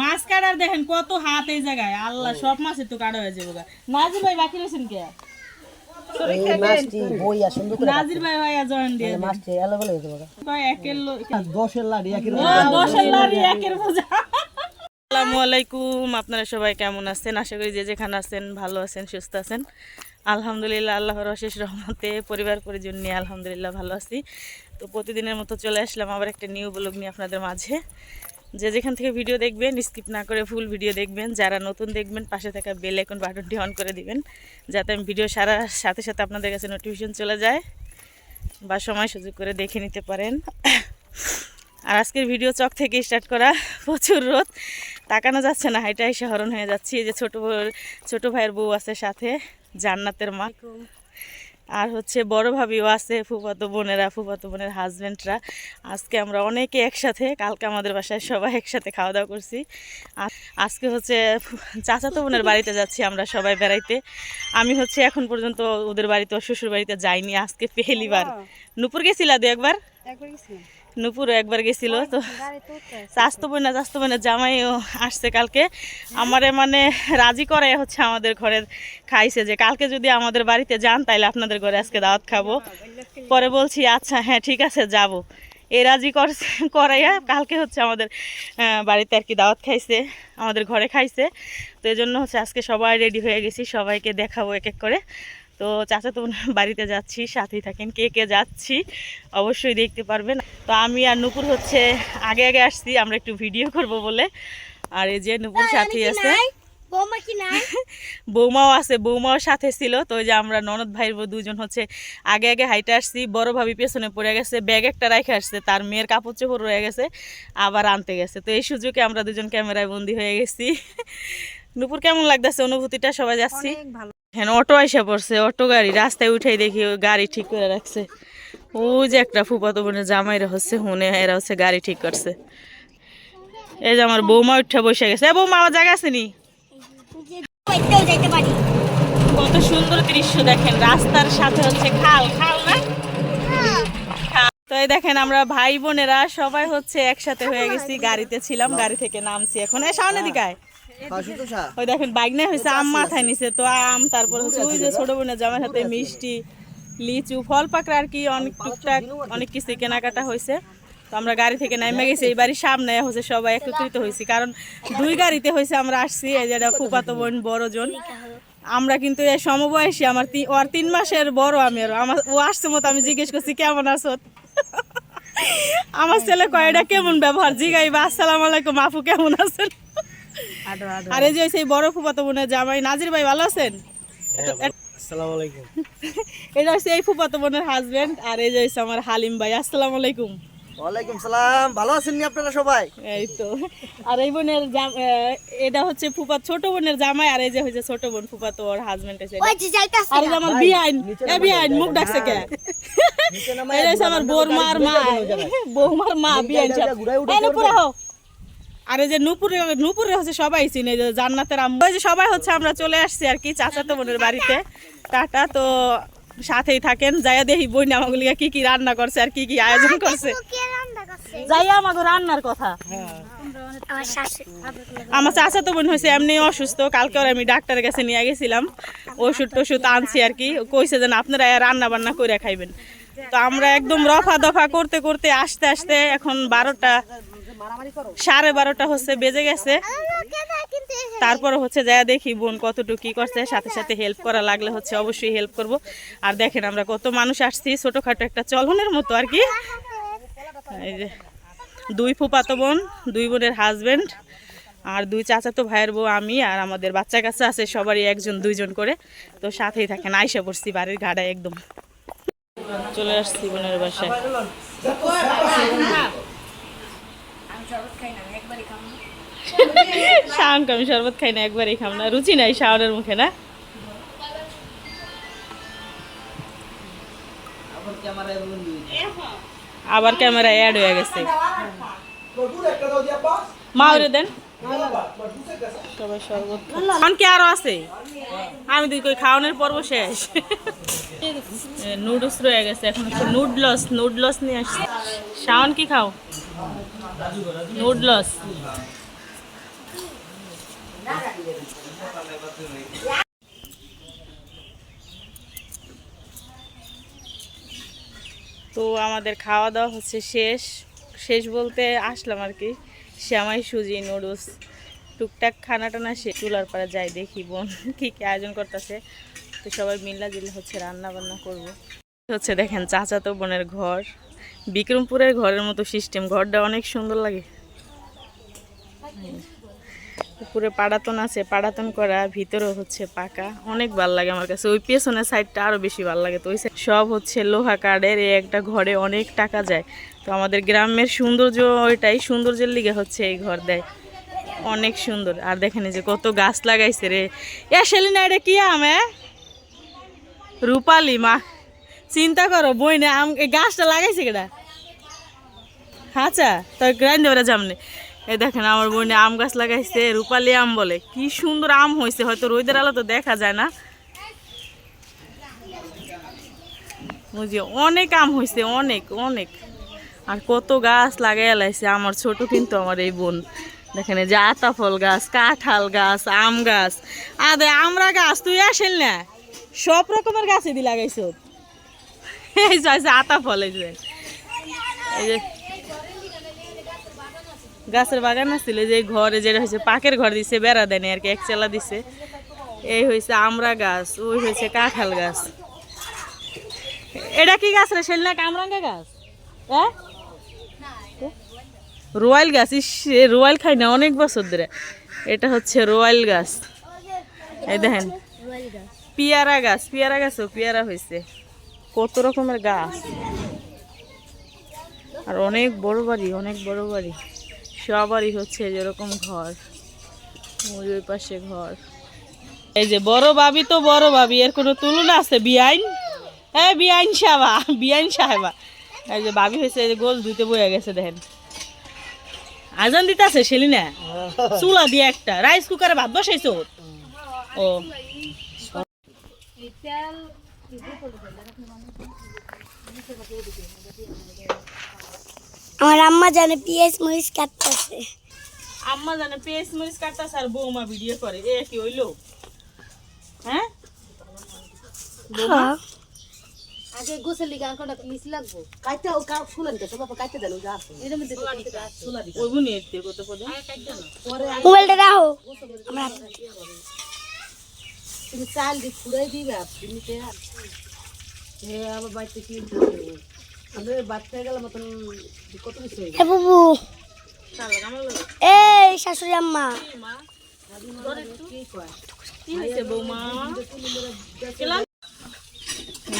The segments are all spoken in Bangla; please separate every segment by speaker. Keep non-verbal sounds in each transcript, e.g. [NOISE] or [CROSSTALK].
Speaker 1: মাছ কাটার দেখেন কত হাত এই জায়গায়। আল্লাহ সব মাছের তো কাটা হয়ে যাবে নাজির ভাই বাকি রয়েছেন কে?
Speaker 2: এই মাছটি বইয়া সুন্দর করে
Speaker 1: নাজির ভাই ভাই জয়েন দিয়ে দেন।
Speaker 2: মাছটি এলোবেলো যাবে
Speaker 1: কয় একের
Speaker 2: দশের লাড়ি
Speaker 1: দশের লাড়ি একের বোঝা। আসসালামু আলাইকুম আপনারা সবাই কেমন আছেন? আশা করি যে যেখানে আছেন ভালো আছেন সুস্থ আছেন। আলহামদুলিল্লাহ আল্লাহর অশেষ রহমতে পরিবার পরিজন নিয়ে আলহামদুলিল্লাহ ভালো আছি। তো প্রতিদিনের মতো চলে আসলাম আবার একটা নিউ ব্লগ নিয়ে আপনাদের মাঝে। যে যেখান থেকে ভিডিও দেখবেন স্কিপ না করে ফুল ভিডিও দেখবেন। যারা নতুন দেখবেন, পাশে থাকা বেল এখন বাটনটি অন করে দিবেন, যাতে আমি ভিডিও সারা সাথে সাথে আপনাদের কাছে নোটিফিকেশন চলে যায় বা সময় সুযোগ করে দেখে নিতে পারেন। আর আজকের ভিডিও চক থেকে স্টার্ট করা প্রচুর রোদ। তাকানো যাচ্ছে না হাইটা এসে হরণ হয়ে যাচ্ছি। যে ছোট ছোট ভাইয়ের বউ আছে সাথে, জান্নাতের মা। আর হচ্ছে বড় ভাবিও আছে ফুফাতো বোনেরা ফুফাতো বোনের হাজব্যান্ডরা আজকে আমরা অনেকে একসাথে কালকে আমাদের বাসায় সবাই একসাথে খাওয়া দাওয়া করছি। আর আজকে হচ্ছে চাচাতো বোনের বাড়িতে যাচ্ছি আমরা সবাই বেড়াইতে। আমি হচ্ছে এখন পর্যন্ত ওদের বাড়িতে শ্বশুর বাড়িতে যাইনি আজকে পেহেলিবার নুপুর গেছিলা দু একবার? নুপুরও একবার গেছিল তো স্বাস্থ্য বোনা স্বাস্থ্য বোনের জামাইও আসছে কালকে। আমারে মানে রাজি করে হচ্ছে আমাদের ঘরে খাইছে যে কালকে যদি আমাদের বাড়িতে যান তাইলে আপনাদের ঘরে আজকে দাওয়াত খাব। পরে বলছি আচ্ছা হ্যাঁ ঠিক আছে যাব। এ রাজি করছে করাইয়া কালকে হচ্ছে আমাদের বাড়িতে আর কি দাওয়াত খাইছে আমাদের ঘরে খাইছে। তো এই জন্য হচ্ছে আজকে সবাই রেডি হয়ে গেছি সবাইকে দেখাবো এক এক করে। তো চাচা তো [LAUGHS] বাড়িতে যাচ্ছি সাথেই থাকেন কে কে যাচ্ছি অবশ্যই দেখতে পারবেন। তো আমি আর নুপুর হচ্ছে আগে আগে আসছি আমরা একটু ভিডিও করব বলে। আর এই যে নুপুর সাথেই আছে।
Speaker 3: বৌমা কি নাই? [LAUGHS]
Speaker 1: বৌমাও আছে বৌমাও সাথে ছিল। তো ওই যে আমরা ননদ ভাইয়ের বউ দুজন হচ্ছে আগে আগে হাইটে আসছি বড় ভাবি পেছনে পড়ে গেছে ব্যাগ একটা রেখে আসছে তার মেয়ের কাপড় চোপড় রয়ে গেছে আবার আনতে গেছে। তো এই সুযোগে আমরা দুজন ক্যামেরায় বন্দি হয়ে গেছি। [LAUGHS] নুপুর কেমন লাগতেছে? অনুভূতিটা সবাই যাচ্ছি। হ্যাঁ অটো আইসা পড়ছে, অটো গাড়ি। রাস্তায় উঠেই দেখি গাড়ি ঠিক করে রাখছে। ও যে একটা ফুপাতো বোনের জামাইরা হচ্ছে, হুনে এরা হচ্ছে গাড়ি ঠিক করছে। এই যে আমার বৌমা উঠে বসে গেছে। বৌমা, আমার জায়গা আছে নি?
Speaker 3: কইতেও যেতে পারি
Speaker 1: কত সুন্দর দৃশ্য দেখেন, রাস্তার সাথে হচ্ছে খাল। খাল না? তো এই দেখেন, আমরা ভাই বোনেরা সবাই হচ্ছে একসাথে হয়ে গেছি, গাড়িতে ছিলাম, গাড়ি থেকে নামছি এখন। এই সামনে দিকায় ওই দেখেন বাইক নিয়ে হয়েছে আম মাথায় নিছে তো আম তারপর হচ্ছে ওই যে ছোট বোনের জামার হাতে মিষ্টি লিচু ফল পাকড়া আর কি অনেক টুকটাক অনেক কিছু কেনাকাটা হয়েছে তো আমরা গাড়ি থেকে নেমে গেছি এই বাড়ির সামনে হচ্ছে সবাই একত্রিত হয়েছি কারণ দুই গাড়িতে হয়েছে আমরা আসছি এই যেটা ফুপাতো বোন বড় জন। আমরা কিন্তু এই সমবয়সী আমার ওর তিন মাসের বড় আমি আরও আমার ও আসছে মতো আমি জিজ্ঞেস করছি কেমন আছো? আমার ছেলে কয়টা কেমন ব্যবহার? জিগাইবা আসসালামু আলাইকুম আপু কেমন আছেন? আর এই যে সেই বড় ফুপাতো বোনের জামাই। নাজির ভাই ভালো আছেন?
Speaker 2: আসসালামু আলাইকুম। [LAUGHS]
Speaker 1: এটা হচ্ছে এই ফুপাতো বোনের হাজবেন্ড আর এই যে হচ্ছে আমার হালিম ভাই। আসসালামু আলাইকুম।
Speaker 2: ওয়ালাইকুম সালাম। ভালো আছেন নি আপনারা সবাই?
Speaker 1: এই তো। আর এই বোনের এটা হচ্ছে ফুপা ছোট বোনের জামাই আর এই যে হচ্ছে ছোট বোন ফুপাতো ওর হাজবেন্ড এসে।
Speaker 3: ওই যে যাইতাছে
Speaker 1: আর এই আমার বিয়াইন এ বিয়াইন মুখ ডাকছে কে? এই যে আমার বৌমার মা বৌমার মা হো আর এই যে নুপুরে নুপুরে হচ্ছে সবাই চিনে যে জান্নাতের আম্মু। যে সবাই হচ্ছে আমরা চলে আসছি আর কি চাচাতো বোনের বাড়িতে। টাটা তো সাথেই থাকেন। যাইয়া দেখি বই আমাগুলিকে কি কি রান্না করছে আর কি কি আয়োজন করছে। যাইয়া আমাকে রান্নার কথা।
Speaker 3: আমার
Speaker 1: চাচা তো বোন হয়েছে এমনি অসুস্থ কালকে ওর আমি ডাক্তারের কাছে নিয়ে গেছিলাম। ওষুধ টষুধ আনছি আর কি। কইছে যে না, আপনারা রান্না বান্না করে খাইবেন। তো আমরা একদম রফা দফা করতে করতে আসতে আসতে এখন বারোটা সাড়ে বারোটা হচ্ছে বেজে গেছে। তারপরে হচ্ছে যা দেখি বোন কতটুকু কি করছে সাথে সাথে হেল্প করা লাগলে হচ্ছে অবশ্যই হেল্প করব। আর দেখেন আমরা কত মানুষ আসছি ছোটোখাটো একটা চলনের মতো আর কি। এই যে দুই ফুপাতো বোন দুই বোনের হাজব্যান্ড আর দুই চাচাতো ভাইয়ের বউ আমি আর আমাদের বাচ্চা কাচ্চা আছে সবারই একজন দুইজন করে। তো সাথেই থাকেন আইসা পড়ছি বাড়ির ঘাড়ায় একদম। চলে আসছি বোনের বাসায়। শাওন আমি শরবত খাই না একবারই খাম না। রুচি নাই শাওনের মুখে না? আবার ক্যামেরা অ্যাড হয়ে গেছে। মা ওরে দেন। সবাই আছে? আমি দুই কই খাওয়ানোর পর্ব শেষ। নুডলস রয়ে গেছে, এখন হচ্ছে নুডলস নুডলস নিয়ে আসছি। শাওন, কি খাও? নুডলস তো আমাদের খাওয়া দাওয়া হচ্ছে শেষ। শেষ বলতে আসলাম আর কি। শ্যামাই সুজি, নুডলস, টুকটাক খানা টানা সে চুলার পাড়ে যাই দেখি বোন কী কী আয়োজন করতেছে। তো সবাই মিল্লা জিল্লা হচ্ছে রান্না বান্না করব। হচ্ছে দেখেন চাচাতো বোনের ঘর, বিক্রমপুরের ঘরের মতো সিস্টেম ঘরটা অনেক সুন্দর লাগে। উপরে পাড়াতন আছে, পাড়াতন করা, ভিতরেও হচ্ছে পাকা, অনেক ভালো লাগে আমার কাছে। ওই পেছনের সাইডটা আরও বেশি ভালো লাগে, তো ওই সব হচ্ছে লোহা এই একটা ঘরে অনেক টাকা যায়। তো আমাদের গ্রামের সৌন্দর্য ওইটাই, সৌন্দর্যের লিগে হচ্ছে এই ঘর দেয়। অনেক সুন্দর। আর দেখেন যে কত গাছ লাগাইছে রে। এ সেলিনা এটা কি আম, এ? রূপালি, মা। চিন্তা করো, বই না, আম গাছটা লাগাইছে কেটা আচ্ছা তো গ্রাইন্ড ওরা জামনে এই দেখেন আমার বোনে আম গাছ লাগাইছে, রূপালি আম বলে। কি সুন্দর আম হয়েছে হয়তো রোদের আলো তো দেখা যায় না। বুঝি অনেক আম হয়েছে অনেক অনেক। আর কত গাছ লাগাই লাইছে। আমার ছোট কিন্তু আমার এই বোন। দেখেন যে আতা ফল গাছ, কাঁঠাল গাছ, আম গাছ। আদে আমরা গাছ, তুই আসেন না? সব রকমের গাছে দি লাগাইছ। এই যে আতা ফল, এই যে। এই যে গাছের বাগান আসছিল যে ঘরে যেটা হয়েছে, পাকের ঘর দিছে, বেড়া দেয়নি আর কি, এক চেলা দিছে। এই হয়েছে আমরা গাছ, ওই হয়েছে কাঁঠাল গাছ। এটা কি গাছ রে সেলনা কামরাঙ্গা গাছ? হ্যাঁ? রয়্যাল গাছ, ইস, এ রয়্যাল খাই না অনেক বছর ধরে। এটা হচ্ছে রোয়াল গাছ। এই দেখেন, পিয়ারা গাছ, পিয়ারা গাছও পিয়ারা হয়েছে কত রকমের গাছ। আর অনেক বড় বাড়ি, অনেক বড় বাড়ি। সবারই হচ্ছে যেরকম ঘর। ওই পাশে ঘর। এই যে বড় ভাবি তো বড় ভাবি এর কোনো তুলনা আছে? বিআইন হ্যাঁ বিআইন সাহেবা বিআইন সাহেবা। এই যে ভাবি হয়েছে এই যে গোল ধুইতে বয়ে গেছে, দেখেন। আজান দিতে আছে সেলিনা। চুলা দিয়ে একটা। রাইস কুকারে ভাত বসাইছো? ও।
Speaker 3: আমার আম্মা জানে পিএস মরিচ কাটতেছে।
Speaker 1: আম্মা জানে পেঁয়াজ মরিচ কাটতাছে আর বৌমা ভিডিও করে। এ কি হইল? হ্যাঁ?
Speaker 3: হ্যাঁ।
Speaker 4: আগে গোসল লিগা কোনটা পিস লাগবো।
Speaker 2: কাইতে ও কা ফুলেন তো সব কাইতে দেন যা আছে।
Speaker 4: এর মধ্যে সোলা দিতে
Speaker 1: ওই বুনি এতে কত পদে
Speaker 3: মোবাইলটা রাখো আমরা
Speaker 4: তুমি চাল দি ফুরাই দিবা নিতে এ আবার বাইতে কি
Speaker 2: আমাদের বাচ্চা গেল মতন কত কিছু হয়ে
Speaker 3: বুবু। এই শাশুড়ি আম্মা।
Speaker 1: কি হয়েছে বৌমা? খেলাম? এই যে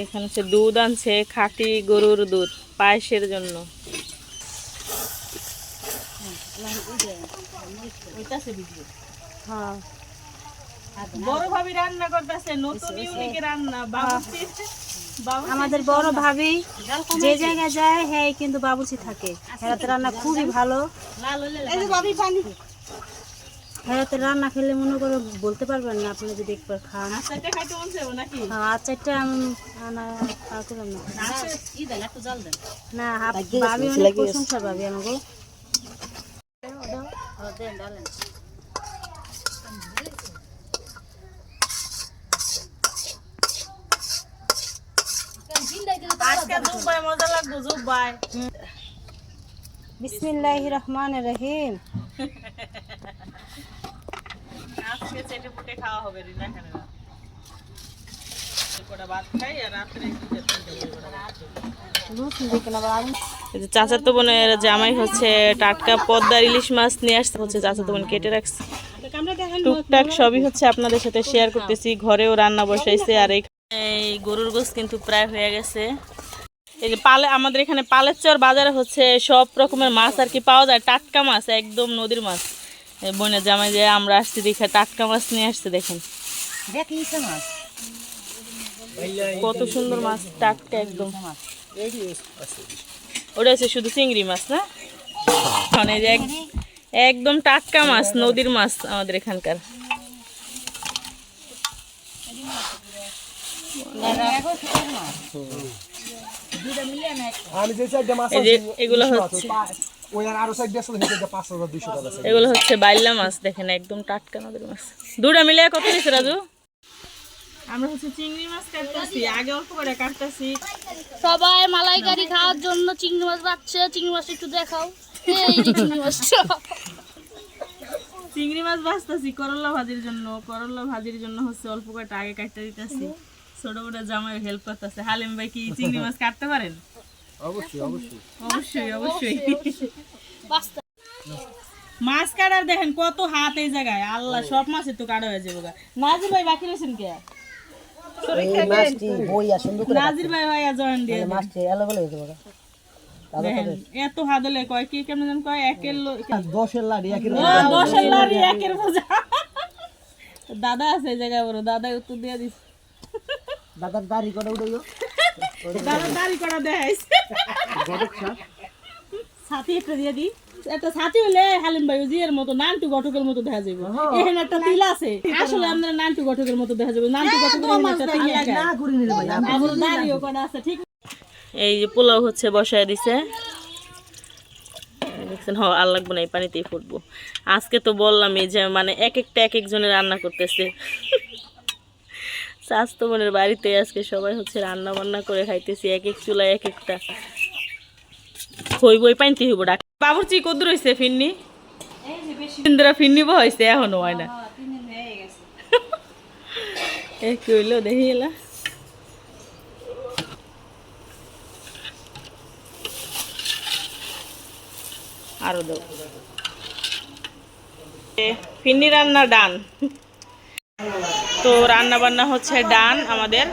Speaker 1: এখানে হচ্ছে দুধ আনছে খাঁটি গরুর দুধ পায়েসের জন্য।
Speaker 3: হ্যাঁ।
Speaker 1: বড় ভাবি রান্না করতেছে নতুন ইউনিক রান্না বাবুর্চি বাবুর্চি
Speaker 4: আমাদের বড় ভাবি যে জায়গায় যায় হ্যাঁ কিন্তু বাবুচি থাকে। হেরাতে রান্না খুবই ভালো।
Speaker 1: লাল হইলে
Speaker 4: হেরাতে রান্না খেলে মনে করে বলতে পারবেন না আপনি যদি একবার খান।
Speaker 1: চারটে খাইতে মন চাইব নাকি?
Speaker 4: হ্যাঁ আর চারটা আমি আনা খাওয়া করলাম না। না হাফ ভাবি অনেক প্রশংসা ভাবি আমাকে।
Speaker 1: আজকে জুব্বাই মজা লাগবে জুব্বাই
Speaker 4: বিসমিল্লাহ রহমান রহিম।
Speaker 1: আজকে চেটে পুটে খাওয়া হবে, রিনা খানে না। জামাই হচ্ছে, টাটকা পদ্মার ইলিশ মাছ নিয়ে আসতে হচ্ছে, চাচাতো বোন কেটে রাখছে। টুকটাক সবই হচ্ছে আপনাদের সাথে শেয়ার করতেছি, ঘরেও রান্না বসাইছে আর এই গরুর গোস কিন্তু প্রায় হয়ে গেছে। এই যে পালে আমাদের এখানে পালের চর বাজারে হচ্ছে সব রকমের মাছ আর কি পাওয়া যায়, টাটকা মাছ, একদম নদীর মাছ। বোনের জামাই যে আমরা আসছি দেখে টাটকা মাছ নিয়ে আসছে দেখেন। কত সুন্দর মাছ টাটকা একদম। ওটা হচ্ছে শুধু চিংড়ি মাছ না? মানে যে এক- একদম টাটকা মাছ নদীর মাছ আমাদের এখানকার। এগুলো হচ্ছে
Speaker 5: ওই আর আরও সাইড দিয়ে আসলে হেঁটে পাঁচ হাজার দুইশো টাকা
Speaker 1: এগুলো হচ্ছে বাইল্লা মাছ দেখেন একদম টাটকা নদীর মাছ। দুটা মিলে কত রাজু? আমরা হচ্ছে চিংড়ি মাছ কাটতেছি আগে অল্প করে কাটতেছি।
Speaker 4: সবাই মালাইকারি খাওয়ার জন্য চিংড়ি মাছ চিংড়ি মাছ একটু দেখাও। এই চিংড়ি মাছটা।
Speaker 1: চিংড়ি মাছ ভাজতেছি করলা ভাজির জন্য। করলা ভাজির জন্য হচ্ছে অল্প কয়টা আগে কাটতে দিতেছি। ছোট বড় জামাই হেল্প করতেছে। হালিম ভাই কি চিংড়ি মাছ কাটতে পারেন?
Speaker 5: অবশ্যই অবশ্যই।
Speaker 1: অবশ্যই অবশ্যই মাছ কাটার দেখেন কত হাত এই জায়গায়। আল্লাহ সব মাছের তো কাটা হয়ে যাবে নাজির ভাই বাকি রয়েছেন কে?
Speaker 2: মাছটি বই আর সুন্দর করে
Speaker 1: নাজির ভাই ভাই জয়েন দিয়ে
Speaker 2: মাছটি এলোবেলো হয়ে যাবে
Speaker 1: এত হাদলে কয় কি কেমন কয় একের লো-
Speaker 2: দশের লাড়ি একই
Speaker 1: দশের লারি একের বোঝা দাদা আছে এই জায়গায় বড় দাদা উত্তর দিয়ে দিস
Speaker 2: দাদার দাড়ি
Speaker 1: দাদা দাড়ি করা ছাতি একটা দিয়ে দি একটা ছাতি হলে হালিম ভাই জিয়ের মতো নানটু গঠকের মতো দেখা যাবে এখানে একটা তিল আছে। আসলে আমরা নানটু গঠকের মতো দেখা যাবে নানটু গঠকের এখানে একটা তিল লাগায়
Speaker 2: না করি নি রে ভাই
Speaker 1: আবার দাড়িও করা আছে ঠিক। এই যে পোলাও হচ্ছে বসায় দিছে। দেখছেন হ আর লাগবে না এই পানিতেই ফুটবো। আজকে তো বললামই যে মানে এক একটা এক একজনের রান্না করতেছে। স্বাস্থ্য বোনের বাড়িতে আজকে সবাই হচ্ছে রান্না বান্না করে খাইতেছি এক এক চুলায় এক একটা হইব ওই পানিতে হইব ডাক। বাবুরচি কদ্দুর হয়েছে ফিন্নি? ইন্দিরা ফিন্নি হয়েছে এখনও হয় না। [LAUGHS] এ কি হইল দেখি এলা। আরও এ, ফিন্নি রান্না ডান। তো রান্না বান্না হচ্ছে ডান আমাদের।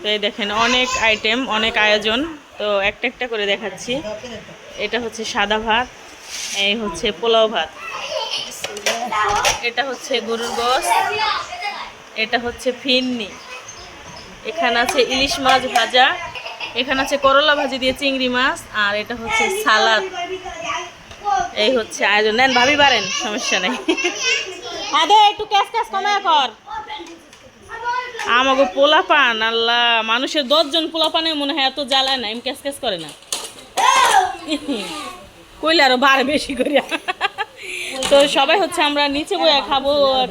Speaker 1: তো এই দেখেন, অনেক আইটেম অনেক আয়োজন। তো একটা একটা করে দেখাচ্ছি। এটা হচ্ছে সাদা ভাত, এই হচ্ছে পোলাও ভাত। এটা হচ্ছে গরুর গোস এটা হচ্ছে ফিন্নি। এখানে আছে ইলিশ মাছ ভাজা, এখানে আছে করলা ভাজি দিয়ে চিংড়ি মাছ, আর এটা হচ্ছে সালাদ। এই হচ্ছে আয়োজন। নেন, ভাবি পারেন সমস্যা নেই। আদে, একটু ক্যাশ ক্যাশ কমায় কর। আমাকে পোলা পান আল্লাহ, মানুষের দশজন পোলা পানে মনে হয় এত জ্বালায় না এম ক্যাশ ক্যাশ করে না। কইলে আরও বাড়ে বেশি করিয়া। তো সবাই হচ্ছে আমরা নিচে বইয়া খাব,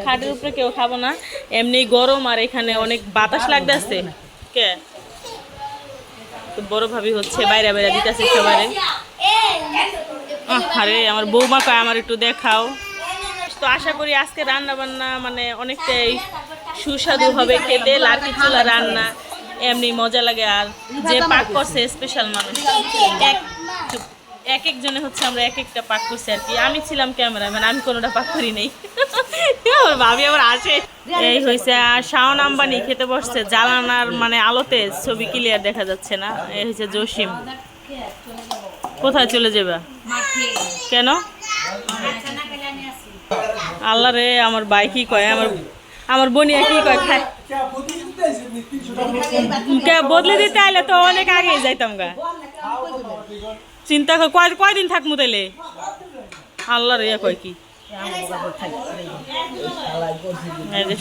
Speaker 1: খাটের উপরে কেউ খাব না। এমনি গরম আর এখানে অনেক বাতাস লাগতেছে। কে? তো বড় ভাবি হচ্ছে বাইরে বাইরে দিতেছে সবাই আরে, আমার বৌমা কয়, আমার একটু দেখাও। তো আশা করি আজকে রান্না বান্না মানে অনেকটাই সুস্বাদু হবে, খেতে লাঠি চুলা রান্না, এমনি মজা লাগে আর যে পাক করছে স্পেশাল মানুষ। এক এক একজনে হচ্ছে আমরা এক একটা পাক করছি আর কি। আমি ছিলাম ক্যামেরাম্যান, আমি কোনোটা পাক করি নাই। আমার ভাবি আবার আসে। এই হয়েছে আর শাওন আম্বানি খেতে বসছে জ্বালানার মানে আলোতে ছবি ক্লিয়ার দেখা যাচ্ছে না। এই হয়েছে জসিম। কোথায় চলে যাবে? কেন? আল্লাহ রে, আমার ভাই কি কয়, আমার আমার বনিয়া কি কয়, খায়। কে বদলে দিতে আইলে তো অনেক আগে যাইতাম গা। চিন্তা কয় কয়দিন থাকমু তাইলে? আল্লাহ রে কয় কি?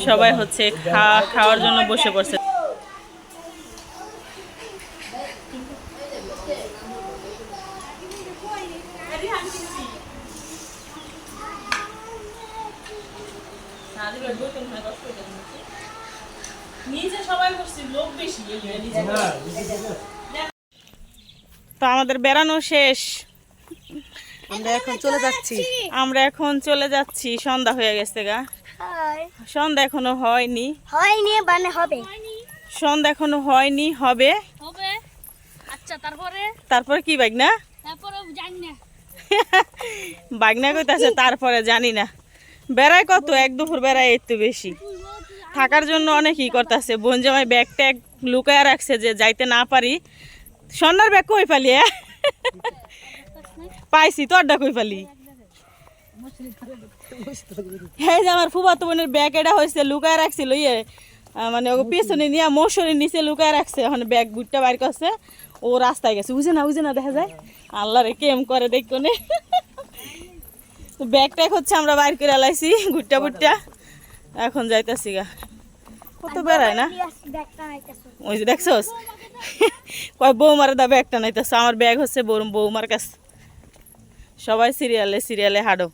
Speaker 1: সবাই হচ্ছে খাওয়া খাওয়ার জন্য বসে পড়ছে নিজে সবাই করছি লোক বেশি তো আমাদের বেড়ানো শেষ।
Speaker 2: আমরা এখন চলে যাচ্ছি।
Speaker 1: আমরা এখন চলে যাচ্ছি সন্ধ্যা হয়ে গেছে গা। সন্ধ্যা এখনও হয়নি।
Speaker 3: হয়নি মানে হবে।
Speaker 1: সন্ধ্যা এখনও হয়নি হবে।
Speaker 4: হবে। আচ্ছা তারপরে?
Speaker 1: তারপর কি বাইক না
Speaker 4: তারপরে জানি না।
Speaker 1: বাগনা কইতাছে তারপরে জানি না। বেড়ায় কত? এক দুপুর বেড়ায় একটু বেশি। থাকার জন্য অনেকই করতেছে। বোন জামাই ব্যাগ ট্যাগ লুকায় রাখছে যে যাইতে না পারি। সন্ধ্যার ব্যাগ কই পালি হ্যাঁ? পাইছি, তোরটা কই পালি? হ্যাঁ যে আমার ফুফাতো বোনের ব্যাগ এটা হয়েছে, লুকায় রাখছিল ইয়ে মানে ওকে পেছনে নিয়ে মশারির নিচে লুকায় রাখছে। এখন ব্যাগ গুটটা বাইর করছে। ও রাস্তায় গেছে। বুঝে না বুঝে না, দেখা যায়। আল্লাহ রে কেম করে দেখো নে ব্যাগ ট্যাগ হচ্ছে আমরা বাইর করে লাইছি গুটটা বুটটা এখন যাইতাছি গা। কত বেড়ায় না? ওই যে দেখছোস? কয় বৌমার দা ব্যাগটা নাইতেছ আমার ব্যাগ হচ্ছে বৌ- বৌমার কাছে। সবাই সিরিয়ালে সিরিয়ালে
Speaker 3: করে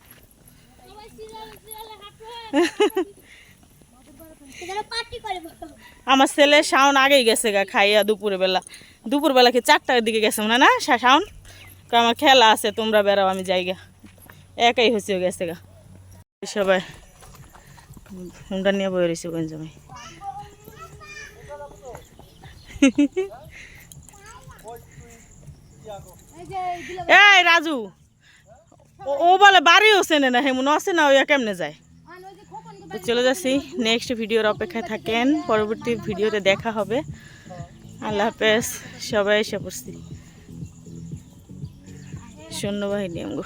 Speaker 1: আমার ছেলে শাওন আগেই গেছে গা খাইয়া দুপুর বেলা দুপুর বেলা কি চারটার দিকে গেছে না, শা- শাওন? আমার খেলা আছে, তোমরা বেরাও আমি যাই গা। একাই হয়েছে, গেছে গা। সবাই হুন্ডা নিয়ে বয়ে রয়েছে গঞ্জমে। এই রাজু, ও- বলে বাড়িও চেনে না হেমন আছে না ওইয়া কেমনে যায়? তো চলে যাচ্ছি নেক্সট ভিডিওর অপেক্ষায় থাকেন, পরবর্তী ভিডিওতে দেখা হবে। আল্লাহ হাফেজ, সবাই এসে পড়ছি সৈন্যবাহিনী আমগো